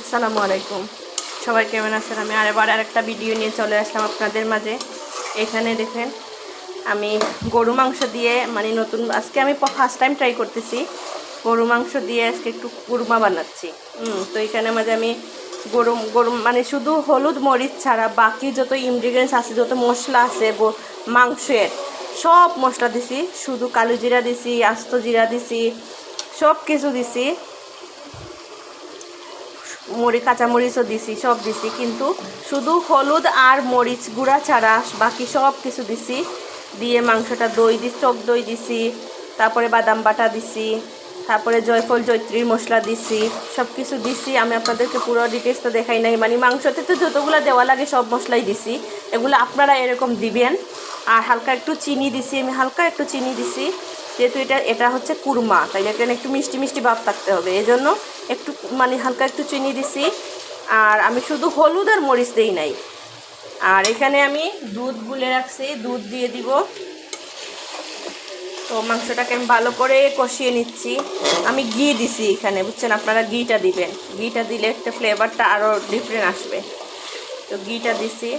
আসসালামু আলাইকুম। সবাই কেমন আছেন? আমি আরেবার আরেকটা ভিডিও নিয়ে চলে আসলাম আপনাদের মাঝে। এখানে দেখেন, আমি গরু মাংস দিয়ে মানে নতুন, আজকে আমি ফার্স্ট টাইম ট্রাই করতেছি। গরু মাংস দিয়ে আজকে একটু কুরমা বানাচ্ছি। তো এখানে মাঝে আমি গরু গরু মানে শুধু হলুদ মরিচ ছাড়া বাকি যত ইনগ্রিডিয়েন্টস আছে, যত মশলা আছে মাংসের, সব মশলা দিছি। শুধু কালো জিরা দিছি, আস্ত জিরা দিছি সব কিছু দিছি। মরি, কাঁচামরিচও দিছি, সব দিছি, কিন্তু শুধু হলুদ আর মরিচ গুঁড়া ছাড়া বাকি সব কিছু দিছি। দিয়ে মাংসটা দই দি চক দই দিছি, তারপরে বাদাম বাটা দিছি, তারপরে জয়ফল জৈত্রীর মশলা দিছি, সব কিছু দিছি। আমি আপনাদেরকে পুরো ডিটেলসটা দেখাই নাই মানে মাংসতে তো যতগুলো দেওয়া লাগে সব মশলাই দিছি। এগুলো আপনারা এরকম দিবেন। আর হালকা একটু চিনি দিছি, আমি হালকা একটু চিনি দিছি। যেহেতু এটা এটা হচ্ছে কুরমা, তাই এখানে একটু মিষ্টি মিষ্টি ভাব থাকতে হবে। এই জন্য একটু মানে হালকা একটু চিনি দিছি। আর আমি শুধু হলুদ আর মরিচ দেই নাই। আর এখানে আমি দুধ গুলে রাখছি, দুধ দিয়ে দিব। তো মাংসটাকে আমি ভালো করে কষিয়ে নিচ্ছি। আমি ঘি দিছি এখানে, বুঝছেন? আপনারা ঘিটা দিবেন। ঘিটা দিলে একটা ফ্লেভারটা আরও ডিফারেন্ট আসবে। তো ঘিটা দিছি।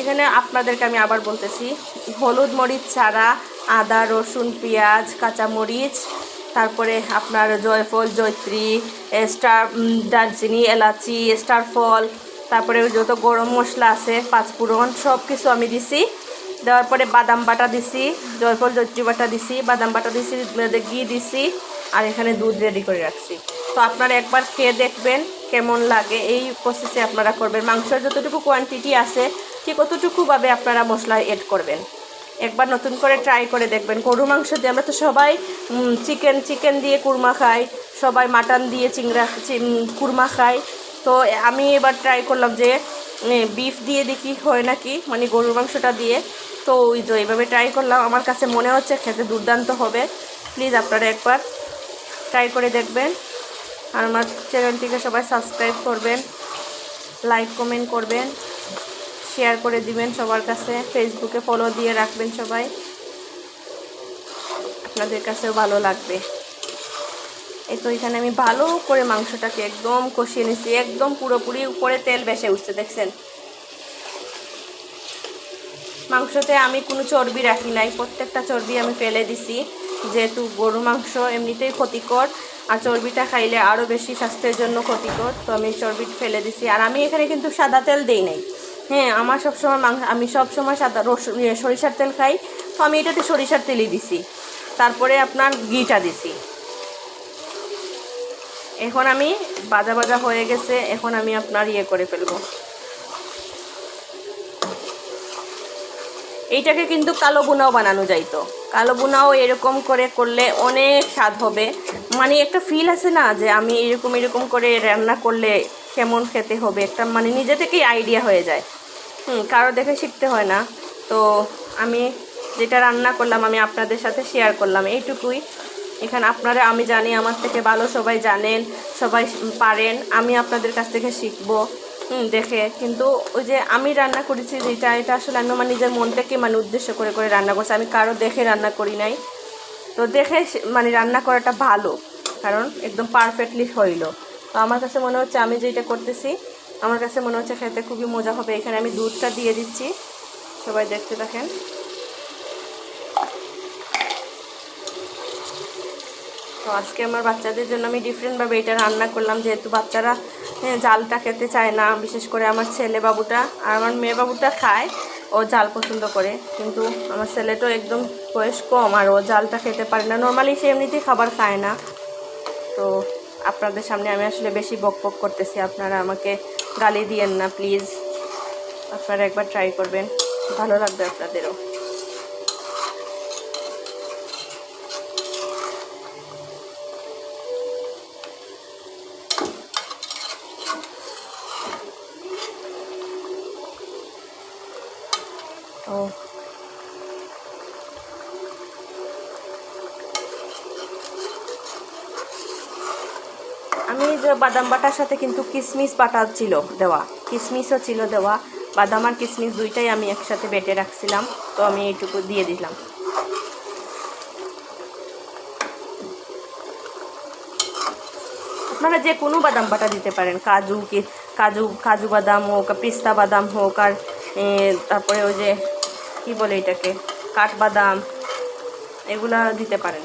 এখানে আপনাদেরকে আমি আবার বলতেছি, হলুদ মরিচ ছাড়া আদা, রসুন, পেঁয়াজ, কাঁচামরিচ, তারপরে আপনার জয়ফল, জয়ত্রী স্টার দারচিনি, এলাচি, স্টার ফল, তারপরে যত গরম মশলা আছে, পাঁচফোড়ন সব কিছু আমি দিছি। দেওয়ার পরে বাদাম বাটা দিছি, জয়ফল, জয়ত্রী বাটা দিছি, বাদাম বাটা দিছি ঘি দিছি, আর এখানে দুধ রেডি করে রাখছি। তো আপনারা একবার খেয়ে দেখবেন কেমন লাগে, এই প্রসেসে আপনারা করবেন। মাংসের যতটুকু কোয়ান্টিটি আছে, ঠিক অতটুকুভাবে আপনারা মশলা এড করবেন। একবার নতুন করে ট্রাই করে দেখবেন। গরু মাংস দিয়ে আমরা তো সবাই চিকেন চিকেন দিয়ে কুরমা খাই, সবাই মাটন দিয়ে চিংড়া কুরমা খাই। তো আমি এবার ট্রাই করলাম যে বিফ দিয়ে দেখি হয় নাকি মানে গরুর মাংসটা দিয়ে। তো ওই তো এইভাবে ট্রাই করলাম। আমার কাছে মনে হচ্ছে খেতে দুর্দান্ত হবে। প্লিজ আপনারা একবার ট্রাই করে দেখবেন। আর আমার চ্যানেলটিকে সবাই সাবস্ক্রাইব করবেন লাইক কমেন্ট করবেন। শেয়ার করে দিবেন সবার কাছে। ফেসবুকে ফলো দিয়ে রাখবেন সবাই। আপনাদের কাছেও ভালো লাগবে। এই তো এখানে আমি ভালো করে মাংসটাকে একদম কষিয়ে নিচ্ছি একদম পুরোপুরি উপরে তেল বেসে উঠছে, দেখছেন? মাংসতে আমি কোনো চর্বি রাখি নাই। প্রত্যেকটা চর্বি আমি ফেলে দিছি। যেহেতু গরু মাংস এমনিতেই ক্ষতিকর, আর চর্বিটা খাইলে আরও বেশি স্বাস্থ্যের জন্য ক্ষতিকর, তো আমি চর্বি ফেলে দিছি। আর আমি এখানে কিন্তু সাদা তেল দেই নাই। হ্যাঁ আমার সবসময় মাংস, আমি সবসময় সাদা রসুন সরিষার তেল খাই। তো আমি এটাতে সরিষার তেলই দিছি। তারপরে আপনার ঘিটা দিছি। এখন আমি বাজা বাজা হয়ে গেছে, এখন আমি আপনার ইয়ে করে ফেলব। এইটাকে কিন্তু কালো বুনাও বানানো যাইতো। কালো বুনাও এরকম করে করলে অনেক স্বাদ হবে। মানে একটা ফিল আছে না, যে আমি এরকম এরকম করে রান্না করলে কেমন খেতে হবে? একটা মানে নিজে থেকেই আইডিয়া হয়ে যায়। কারও দেখে শিখতে হয় না। তো আমি যেটা রান্না করলাম, আমি আপনাদের সাথে শেয়ার করলাম। এইটুকুই। এখানে আপনারা, আমি জানি, আমার থেকে ভালো সবাই জানেন, সবাই পারেন। আমি আপনাদের কাছ থেকে শিখব, হুম, দেখে। কিন্তু ওই যে আমি রান্না করেছি যেটা, এটা আসলে আমি আমার নিজের মন থেকে মানে উদ্দেশ্য করে করে রান্না করছি। আমি কারও দেখে রান্না করি নাই। তো দেখে মানে রান্না করাটা ভালো, কারণ একদম পারফেক্টলি হইল। তো আমার কাছে মনে হচ্ছে আমি যেটা করতেছি আমার কাছে মনে হচ্ছে খেতে খুবই মজা হবে। এখানে আমি দুধটা দিয়ে দিচ্ছি। সবাই দেখতে থাকেন। তো আজকে আমার বাচ্চাদের জন্য আমি ডিফারেন্টভাবে এটা রান্না করলাম। যেহেতু বাচ্চারা হ্যাঁ, জালটা খেতে চায় না বিশেষ করে আমার ছেলে বাবুটা। আর আমার মেয়ে বাবুটা খায় ও জাল পছন্দ করে। কিন্তু আমার ছেলেটাও একদম বয়স কম আর ও জালটা খেতে পারে না। নর্মালি সে এমনিতেই খাবার খায় না। তো আপনাদের সামনে আমি আসলে বেশি বক বক করতেছি। আপনারা আমাকে গালি দিয়েন না প্লিজ আপনারা একবার ট্রাই করবেন। ভালো লাগবে আপনাদেরও। ও। আমি যে বাদাম বাটার সাথে কিন্তু কিশমিশ বাটা ছিল দেওয়া। কিশমিশও ছিল দেওয়া। বাদাম আর কিশমিশ দুইটাই আমি একসাথে বেটে রাখছিলাম, তো আমি এইটুকু দিয়ে দিলাম। আপনারা যে কোনো বাদাম বাটা দিতে পারেন, কাজু কি কাজু কাজু বাদাম হোক, পিস্তা বাদাম হোক, আর তারপরে ওই যে, কি বলে এটাকে? কাঠবাদাম, এগুলা দিতে পারেন।